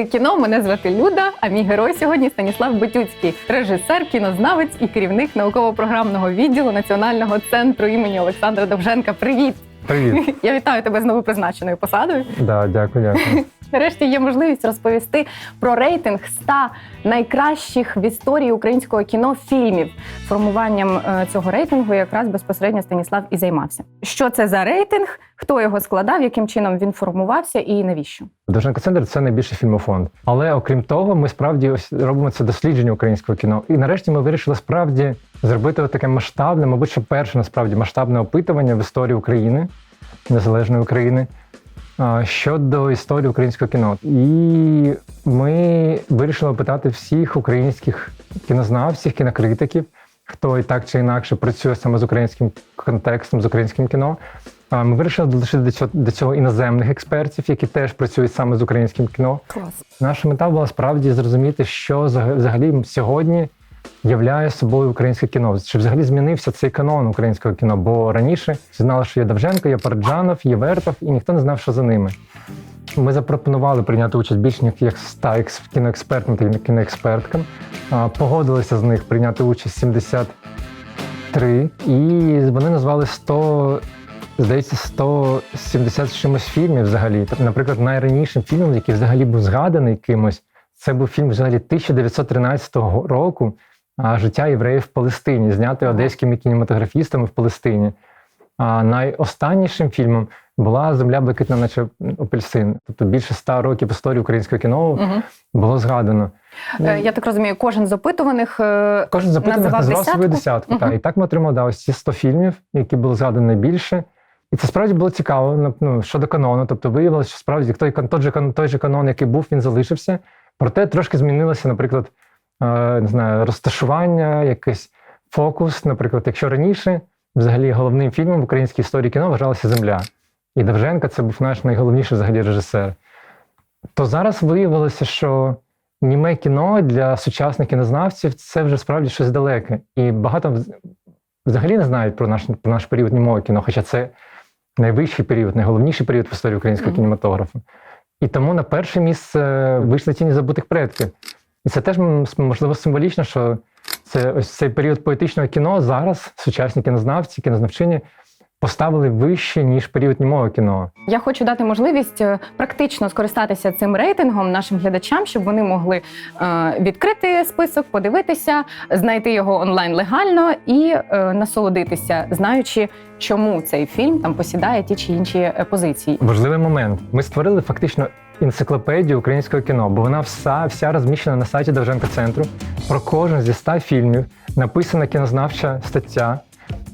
Люди кіно. Мене звати Люда. А мій герой сьогодні Станіслав Битюцький, режисер, кінознавець і керівник науково-програмного відділу Національного центру імені Олександра Довженка. Привіт! Привіт. Я вітаю тебе з новопризначеною посадою. Да, дякую, дякую. Нарешті є можливість розповісти про рейтинг 100 найкращих в історії українського кіно фільмів. Формуванням е, цього рейтингу якраз безпосередньо Станіслав і займався. Що це за рейтинг? Хто його складав, яким чином він формувався і навіщо? Довженко Центр це найбільший фільмофонд. Але окрім того, ми справді ось робимо це дослідження українського кіно. І нарешті ми вирішили справді зробити таке масштабне, мабуть, що перше насправді масштабне опитування в історії України, незалежної України. Щодо історії українського кіно, і ми вирішили опитати всіх українських кінознавців, кінокритиків, хто і так чи інакше працює саме з українським контекстом, з українським кіно. Ми вирішили долучити до цього, до цього іноземних експертів, які теж працюють саме з українським кіно. Клас. Наша мета була справді зрозуміти, що взагалі сьогодні являє собою українське кіно. Чи взагалі змінився цей канон українського кіно? Бо раніше всі знали, що є Давженко, є Параджанов, є Вертов, і ніхто не знав, що за ними. Ми запропонували прийняти участь більш ніж як 100 екс- кіноекспертам та кіноексперткам. Погодилися з них прийняти участь 73, і вони назвали 100 здається, 170 з чимось фільмів взагалі. Наприклад, найранішим фільмом, який взагалі був згаданий кимось, це був фільм взагалі 1913 року Життя євреїв в Палестині, знятий одеськими кінематографістами в Палестині. А найостаннішим фільмом була Земля блакитна, наче апельсин. Тобто більше ста років історії українського кіно Угу. було згадано. Я так розумію, кожен з опитуваних е, Кожен запитаних називав назвав свою десятку? Мгм. Так. І так ми отримали да, ось ці 100 фільмів, які були згадані найбільше. І це справді було цікаво ну, щодо канону. Тобто виявилося, що справді той, той, же, той же канон, який був, він залишився. Проте трошки змінилося, наприклад, е, не знаю, розташування, якийсь фокус. Наприклад, якщо раніше взагалі головним фільмом в українській історії кіно вважалася Земля. І Довженко це був наш найголовніший взагалі режисер. То зараз виявилося, що німе кіно для сучасних кінознавців це вже справді щось далеке. І багато взагалі не знають про наш, про наш період німого кіно, хоча це найвищий період, найголовніший період в історії українського Мгм. кінематографу. І тому на перше місце вийшли тіні забутих предків. І це теж можливо символічно, що це ось цей період поетичного кіно зараз сучасні кінознавці, кінознавчині поставили вище, ніж період німого кіно. Я хочу дати можливість е, практично скористатися цим рейтингом нашим глядачам, щоб вони могли е, відкрити список, подивитися, знайти його онлайн легально і е, насолодитися, знаючи, чому цей фільм там посідає ті чи інші позиції. Важливий момент. Ми створили фактично енциклопедію українського кіно, бо вона вся, вся розміщена на сайті Довженко центру. Про кожен зі ста фільмів написана кінознавча стаття.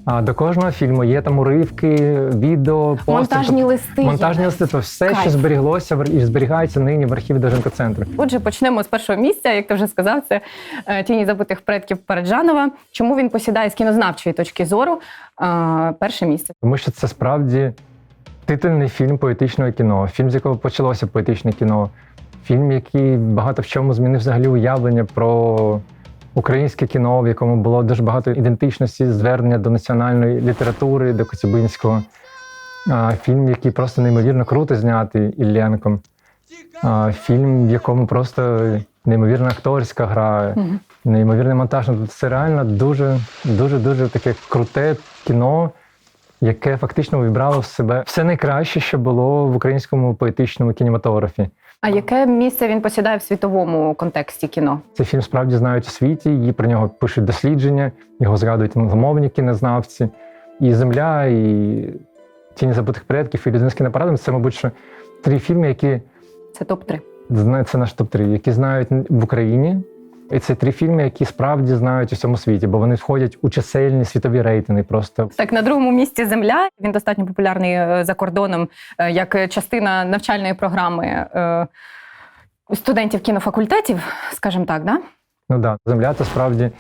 А до кожного фільму є там уривки, відео, постер, Монтажні листи. тобто монтажні є. листи. Тобто все, Кайф. що зберіглося і зберігається нині в архіві Довженко центру. Отже, почнемо з першого місця, як ти вже сказав, це е, тіні забутих предків Параджанова. Чому він посідає з кінознавчої точки зору перше місце? Тому що це справді титульний фільм поетичного кіно, фільм, з якого почалося поетичне кіно, фільм, який багато в чому змінив взагалі уявлення про українське кіно, в якому було дуже багато ідентичності, звернення до національної літератури, до Коцюбинського. Фільм, який просто неймовірно круто знятий Ілленком. Фільм, в якому просто неймовірна акторська гра, Мгм. неймовірний монтаж. Ну, Це реально дуже, дуже, дуже таке круте кіно, яке фактично вібрало в себе все найкраще, що було в українському поетичному кінематографі. А яке місце він посідає в світовому контексті кіно? Цей фільм справді знають у світі, і про нього пишуть дослідження, його згадують англомовні кінознавці. І Земля, і Тіні забутих предків, і людинські з це, мабуть, що три фільми, які Це топ 3 Знає Це наш топ-3, які знають в Україні. І це три фільми, які справді знають у всьому світі, бо вони входять у чисельні світові рейтинги. Просто Так, на другому місці земля. Він достатньо популярний е, за кордоном е, як частина навчальної програми е, студентів кінофакультетів, скажімо так, да? ну да, земля це справді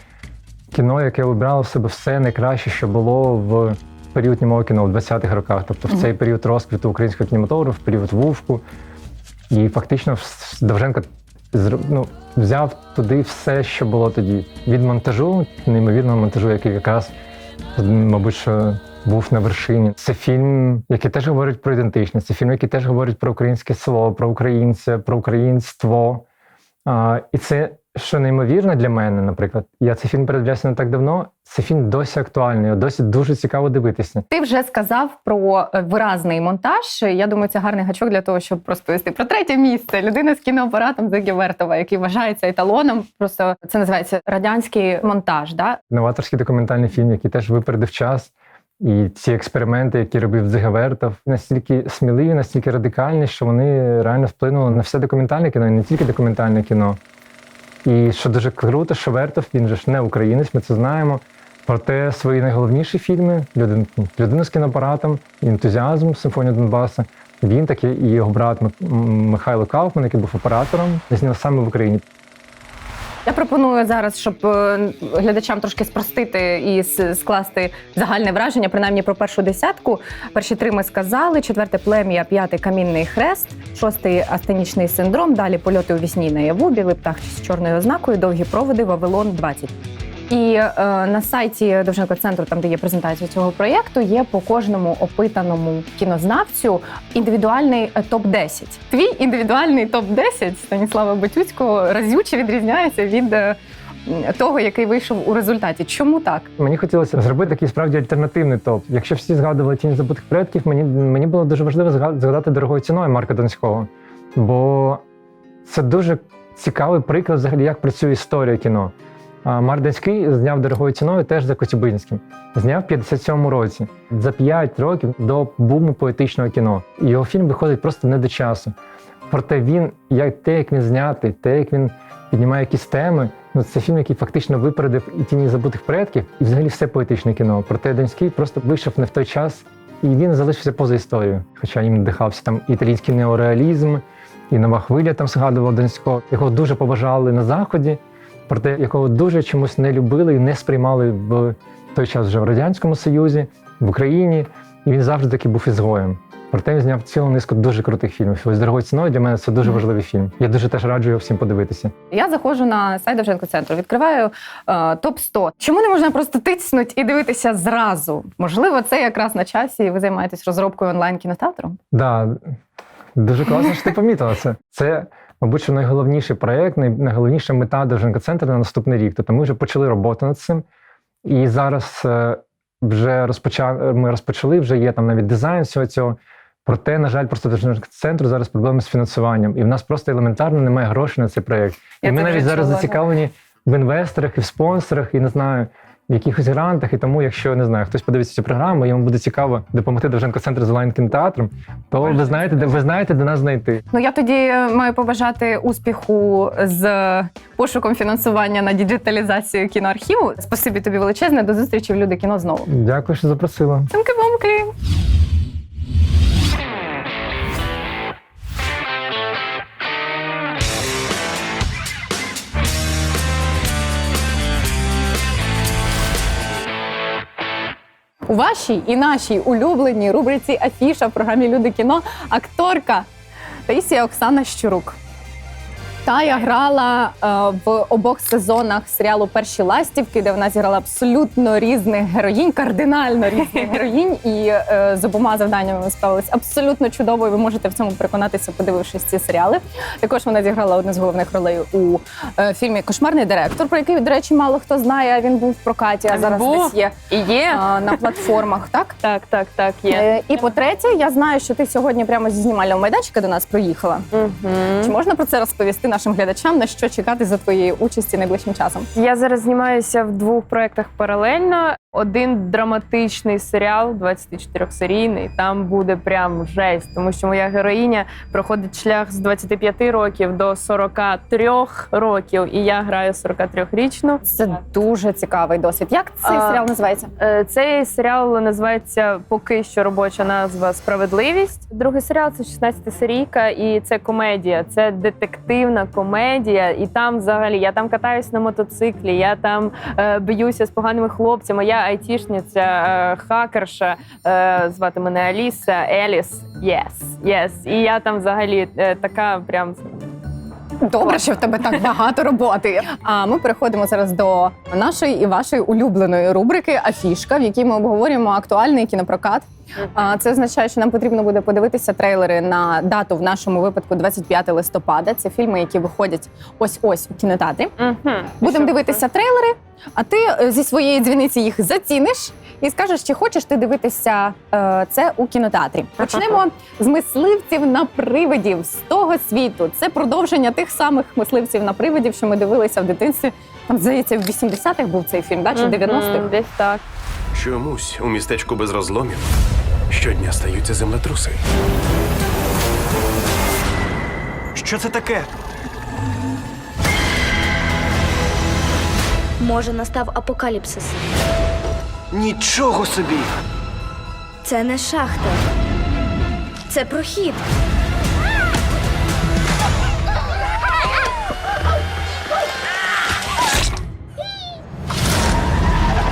кіно, яке вибрало в себе все найкраще, що було в період німого кіно в 20-х роках. Тобто в цей період розквіту українського кінематографу, в період вувку. І фактично Довженко ну, взяв туди все, що було тоді. Від монтажу, неймовірного монтажу, який якраз мабуть, що був на вершині. Це фільм, який теж говорить про ідентичність. Це фільм, який теж говорить про українське село, про українця, про українство. А, і це, що неймовірно для мене, наприклад, я цей фільм передивлявся не так давно. Цей фільм досі актуальний, досі дуже цікаво дивитися. Ти вже сказав про е, виразний монтаж. Я думаю, це гарний гачок для того, щоб розповісти про третє місце. Людина з кіноапаратом Зигі Вертова, який вважається еталоном. Просто це називається радянський монтаж. Да? Новаторський документальний фільм, який теж випередив час. І ці експерименти, які робив Дзигавертов, настільки сміливі, настільки радикальні, що вони реально вплинули на все документальне кіно, і не тільки документальне кіно. І що дуже круто, що Вертов, він же ж не українець, ми це знаємо. Проте свої найголовніші фільми «Людин- людина з кіноапаратом, ентузіазм, симфонія Донбаса. Він так і його брат Михайло Кауфман, який був оператором, зняв саме в Україні. Я пропоную зараз, щоб е, глядачам трошки спростити і скласти загальне враження, принаймні про першу десятку. Перші три ми сказали: четверте плем'я, п'ятий камінний хрест, шостий астенічний синдром. Далі польоти у вісні наяву, білий птах з чорною ознакою, довгі проводи, Вавилон 20. І е, на сайті Довженко центру, там де є презентація цього проєкту, є по кожному опитаному кінознавцю індивідуальний е, топ 10 Твій індивідуальний топ 10 Станіслава Батюцького разюче відрізняється від е, того, який вийшов у результаті. Чому так? Мені хотілося зробити такий справді альтернативний топ. Якщо всі згадували тінь забутих предків, мені, мені було дуже важливо зга- згадати дорогою ціною Марка Донського. Бо це дуже цікавий приклад, взагалі, як працює історія кіно. Марк зняв дорогою ціною теж за Коцюбинським. Зняв в 57-му році, за 5 років до буму поетичного кіно. Його фільм виходить просто не до часу. Проте він, як те, як він знятий, те, як він піднімає якісь теми, ну це фільм, який фактично випередив і тіні забутих предків, і взагалі все поетичне кіно. Проте Донський просто вийшов не в той час, і він залишився поза історією. Хоча їм надихався там італійський неореалізм, і нова хвиля там згадував Донського, якого дуже поважали на заході, проте якого дуже чомусь не любили і не сприймали в той час вже в радянському Союзі, в Україні. І він завжди таки був ізгоєм. Проте він зняв цілу низку дуже крутих фільмів. Ось дорогою ціною для мене це дуже важливий фільм. Я дуже теж раджу його всім подивитися. Я заходжу на сайт Довженко центру, відкриваю е, топ 100 Чому не можна просто тиснути і дивитися зразу? Можливо, це якраз на часі, і ви займаєтесь розробкою онлайн кінотеатру? Да, дуже класно, що ти помітила це. Це, мабуть, що найголовніший проєкт, най- найголовніша мета Довженко центру на наступний рік. Тобто ми вже почали роботу над цим. І зараз е, вже розпочав, ми розпочали, вже є там навіть дизайн всього цього. Проте, на жаль, просто Довженко центру зараз проблеми з фінансуванням. І в нас просто елементарно немає грошей на цей проєкт. Я І ми навіть зараз зацікавлені в інвесторах і в спонсорах, і не знаю, в якихось грантах. І тому, якщо не знаю, хтось подивиться цю програму, йому буде цікаво допомогти Довженко центру з онлайн кінотеатром, то ви знаєте, де ви знаєте, де нас знайти. Ну я тоді е, маю побажати успіху з пошуком фінансування на діджиталізацію кіноархіву. Спасибі тобі величезне. До зустрічі в люди кіно знову. Дякую, що запросила. Цимки-бумки! У вашій і нашій улюбленій рубриці Афіша в програмі Люди кіно акторка Таїсія Оксана Щурук. Тая грала е, в обох сезонах серіалу Перші ластівки, де вона зіграла абсолютно різних героїнь, кардинально різних героїнь, і е, з обома завданнями ви справились абсолютно чудово. і Ви можете в цьому переконатися, подивившись ці серіали. Також вона зіграла одну з головних ролей у е, фільмі Кошмарний директор, про який, до речі, мало хто знає. Він був в прокаті, а зараз Був. десь є І є. е, на платформах. Так Так, так, так, є. Е, і по-третє, я знаю, що ти сьогодні прямо зі знімального майданчика до нас приїхала. Чи можна про це розповісти нашим глядачам, на що чекати за твоєї участі найближчим часом? Я зараз знімаюся в двох проєктах паралельно. Один драматичний серіал, 24-серійний. Там буде прям жесть, тому що моя героїня проходить шлях з 25 років до 43 років, і я граю 43-річну. Це дуже цікавий досвід. Як цей А, серіал називається? Е, Цей серіал називається поки що робоча назва Справедливість. Другий серіал це 16-серійка, і це комедія. Це детективна комедія. І там взагалі я там катаюсь на мотоциклі, я там е, б'юся з поганими хлопцями. Я айтішниця, е, хакерша. Е, звати мене Аліса, Еліс. Єс, єс. І я там взагалі е, така прям Добре, що в тебе так багато роботи. А ми переходимо зараз до нашої і вашої улюбленої рубрики Афішка, в якій ми обговорюємо актуальний кінопрокат. А, Це означає, що нам потрібно буде подивитися трейлери на дату в нашому випадку 25 листопада. Це фільми, які виходять ось ось у кінотеатрі. Будемо дивитися трейлери, а ти е, зі своєї дзвіниці їх заціниш і скажеш, чи хочеш ти дивитися е, це у кінотеатрі. Почнемо з мисливців на привидів з того світу. Це продовження тих самих мисливців на привидів, що ми дивилися в дитинстві. Там здається, в 80-х був цей фільм, да? чи в 90-х. Десь так. Чомусь у містечку без розломів щодня стаються землетруси. Що це таке? Може, настав апокаліпсис. Нічого собі! Це не шахта. Це прохід.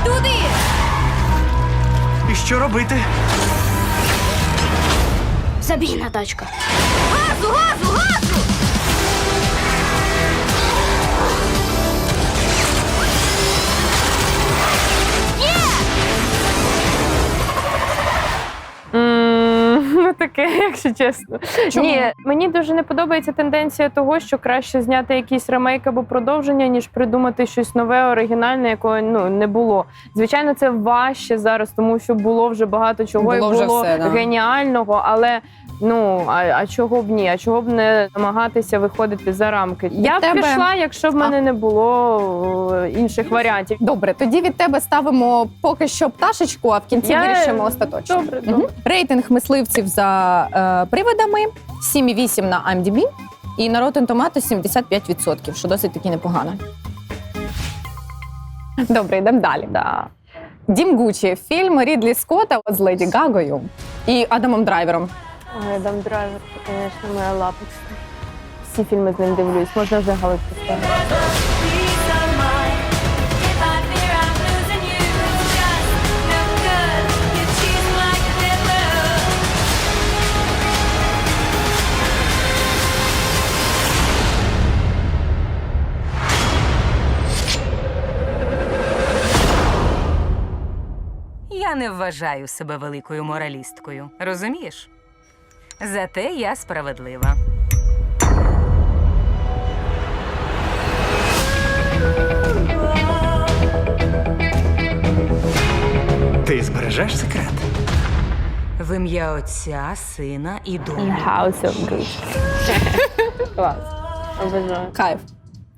Туди! І що робити? Забійна тачка. Газу, газу, газу! Таке, якщо чесно. Чому? Ні, мені дуже не подобається тенденція того, що краще зняти якийсь ремейк або продовження, ніж придумати щось нове, оригінальне, якого ну не було. Звичайно, це важче зараз, тому що було вже багато чого Було і було все, да. геніального, але. Ну а, а чого б ні? А чого б не намагатися виходити за рамки? Я б тебе- пішла, якщо б в мене не було е, інших варіантів. Добре, тоді від тебе ставимо поки що пташечку, а в кінці Я- вирішимо остаточно. Добре, Мгм. добре. Рейтинг мисливців за е, привидами 7,8 на IMDb і на Rotten Tomatoes 75%, що досить таки непогано. Добре, йдемо далі. Да. Дім Гучі, фільм Рідлі Скотта з Леді Гагою і Адамом Драйвером. Ой, Адам Драйвер, це, звісно, моя лапочка. Всі фільми з ним дивлюсь, можна ставити. Я не вважаю себе великою моралісткою, розумієш? Зате я справедлива. Ти збережеш секрет? В ім'я Отця, Сина і Духа. House of Gucci. Клас. Обожаю. Кайф.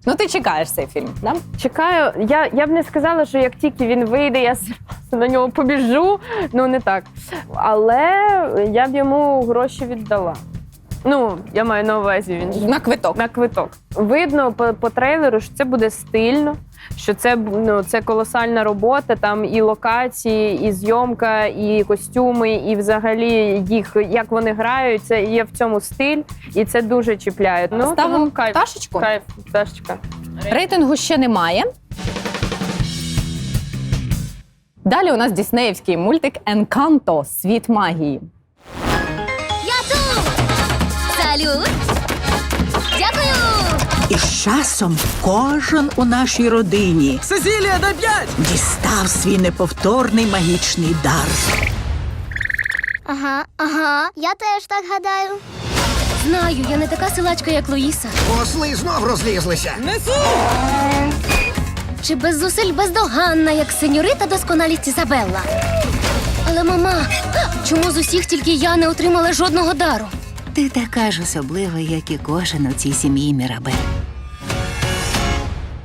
Ну, ти чекаєш цей фільм, да? Чекаю, я, я б не сказала, що як тільки він вийде, я на нього побіжу. Ну не так. Але я б йому гроші віддала. Ну, я маю на увазі він ж На квиток. на квиток. Видно по, по трейлеру, що це буде стильно, що це ну, це колосальна робота. Там і локації, і зйомка, і костюми, і взагалі їх як вони грають. Це є в цьому стиль, і це дуже чіпляє. Ну Ставимо тому кайф. пташечку. Кайф, пташечка. Рейтингу ще немає. Далі у нас діснеївський мультик Енканто Світ магії. І з часом кожен у нашій родині Сесілія, дай п'ять! дістав свій неповторний магічний дар. Ага, ага, я теж так гадаю. Знаю, я не така силачка, як Луїса. Осли знов розлізлися. Чи без зусиль бездоганна, як сеньорита досконалість Ізабелла. Але мама, чому з усіх тільки я не отримала жодного дару? Ти така ж особлива, як і кожен у цій сім'ї Мірабель.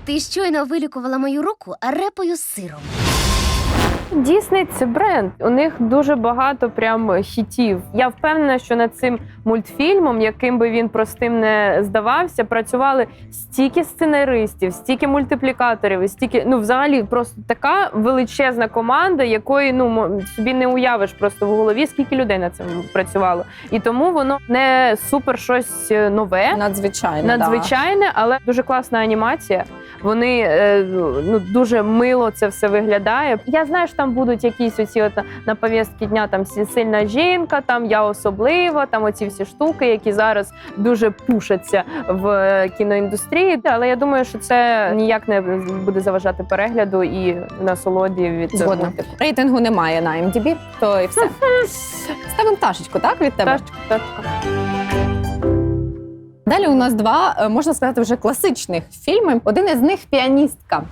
Ти щойно вилікувала мою руку репою з сиром. Дісней це бренд. У них дуже багато прям хітів. Я впевнена, що над цим мультфільмом, яким би він простим не здавався, працювали стільки сценаристів, стільки мультиплікаторів, стільки ну взагалі просто така величезна команда, якої ну собі не уявиш просто в голові, скільки людей над цим працювало. І тому воно не супер щось е, нове. Надзвичайно. Надзвичайне, але дуже класна анімація. вони е, ну дуже мило це все виглядає. Я знаю, що там будуть якісь оці от на повістки дня там сильна жінка, там я особлива, там оці всі штуки, які зараз дуже пушаться в е, кіноіндустрії. Але я думаю, що це ніяк не буде заважати перегляду і насолоді від цього. Рейтингу немає на MDB, то і все. Ставимо пташечку, так, від тебе? Пташечка, пташечка. Далі у нас два, е, можна сказати, вже класичних фільми. Один із них піаністка.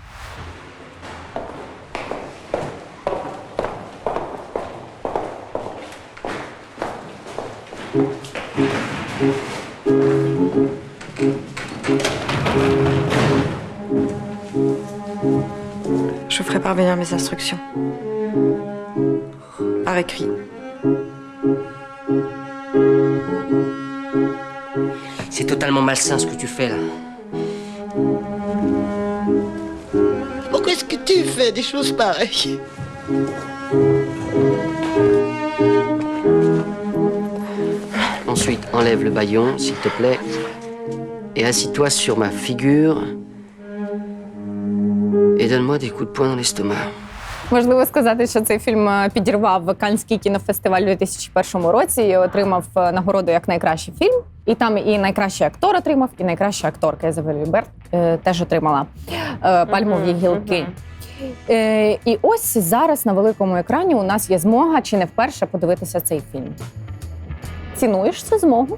Je vous ferai parvenir mes instructions. Par écrit. C'est totalement malsain ce que tu fais là. Pourquoi est-ce que tu fais des choses pareilles? Ensuite, enlève le baillon, s'il te plaît. Et assis-toi sur ma figure. Donne-moi des coups de poing dans l'estomac. Можливо сказати, що цей фільм е, підірвав Канський кінофестиваль у 2001 році і отримав е, нагороду як найкращий фільм. І там і найкращий актор отримав, і найкраща акторка Ізабель Віберт е, теж отримала е, пальмові гілки. Е, і ось зараз на великому екрані у нас є змога чи не вперше подивитися цей фільм. Цінуєш цю змогу?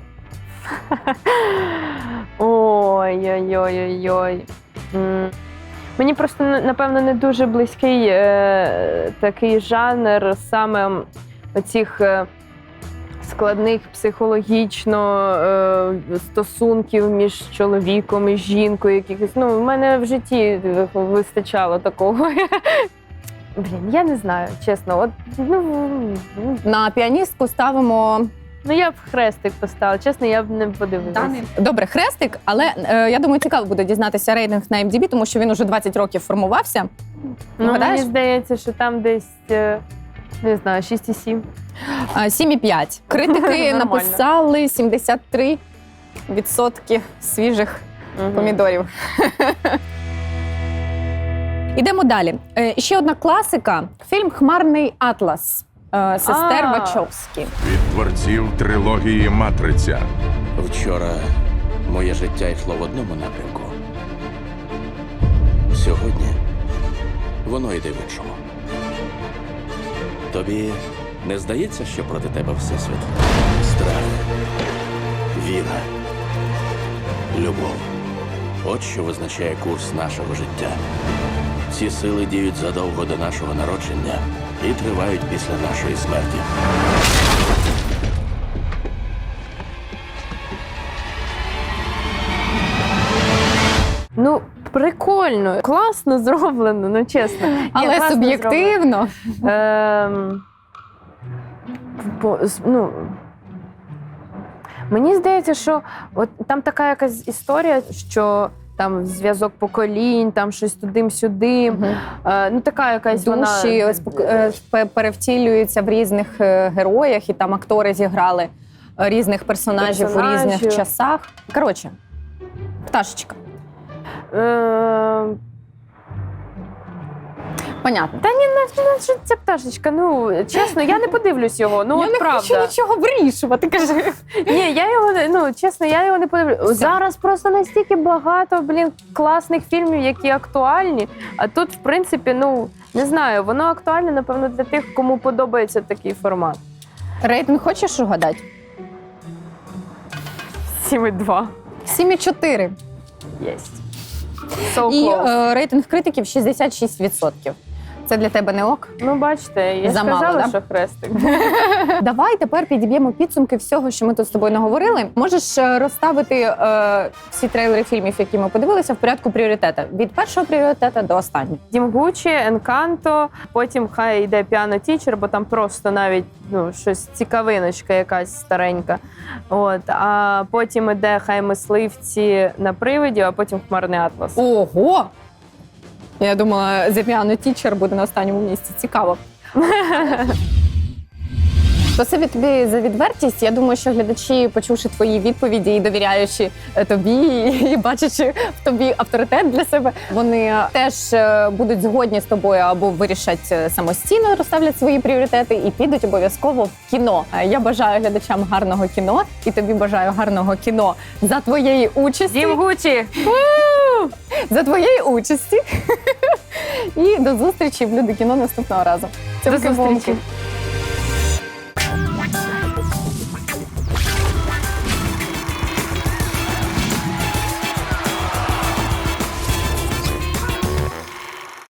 Ой-ой-ой-ой-ой. М. Мені просто напевно не дуже близький е, такий жанр саме оцих е, складних психологічно е, стосунків між чоловіком і жінкою. Якихось. Ну, в мене в житті вистачало такого. Блін, я не знаю, чесно. От, ну, На піаністку ставимо ну я б хрестик поставила. Чесно, я б не подивилася. Добре, хрестик, але е, я думаю, цікаво буде дізнатися рейтинг на MDB, тому що він уже 20 років формувався. Ну, мені Гадаєш? здається, що там десь е, не знаю, 6,7. А, 7,5. Критики Нормально. написали 73 відсотки свіжих Мгм. помідорів. Ідемо далі. Е, Ще одна класика: фільм Хмарний Атлас е, сестер А. Вачовські. від творців трилогії Матриця. Вчора моє життя йшло в одному напрямку. Сьогодні воно йде в іншому. Тобі не здається, що проти тебе всесвіт? Страх, віра, любов. От що визначає курс нашого життя. Ці сили діють задовго до нашого народження і тривають після нашої смерті. Ну, прикольно, класно зроблено, ну чесно. Але класно суб'єктивно. Ем, бо, ну, мені здається, що от там така якась історія, що там зв'язок поколінь, там щось туди-сюди. Угу. ну, така якась Душі вона... е, пе- перевтілюються в різних е, героях, і там актори зіграли е, різних персонажів, у різних часах. Коротше, пташечка. Е, Понятно. Та ні, на, на що ця пташечка. Ну чесно, я не подивлюсь його. Ну я от не правда. хочу нічого вирішувати. Кажи. Ні, я його не- ну чесно, я його не подивлюсь. Зараз просто настільки багато блін класних фільмів, які актуальні. А тут, в принципі, ну не знаю, воно актуальне, напевно, для тих, кому подобається такий формат. Рейтинг хочеш угадати? 7,2. 7,4. Єсть. So І close. е, рейтинг критиків 66%. Це для тебе не ок? Ну, бачите, я ж Замало, сказала, да? що хрестик. Давай тепер підіб'ємо підсумки всього, що ми тут з тобою наговорили. Можеш е, розставити е, всі трейлери фільмів, які ми подивилися, в порядку пріоритету. Від першого пріоритету до останнього. Дім Гучі, Енканто, потім хай йде піано тічер, бо там просто навіть ну, щось цікавиночка якась старенька. От, а потім іде хай мисливці на привиді, а потім хмарний атлас. Ого! Я думала, Piano Teacher буде на останньому місці. Цікаво. Спасибі тобі за відвертість. Я думаю, що глядачі, почувши твої відповіді і довіряючи е, тобі, і бачачи в тобі авторитет для себе, вони теж е, будуть згодні з тобою або вирішать е, самостійно, розставлять свої пріоритети і підуть обов'язково в кіно. Я бажаю глядачам гарного кіно і тобі бажаю гарного кіно за твоєї участі. Дім Гучі! За твоєї участі. І до зустрічі в люди кіно наступного разу. До Цьомки-бомки. зустрічі!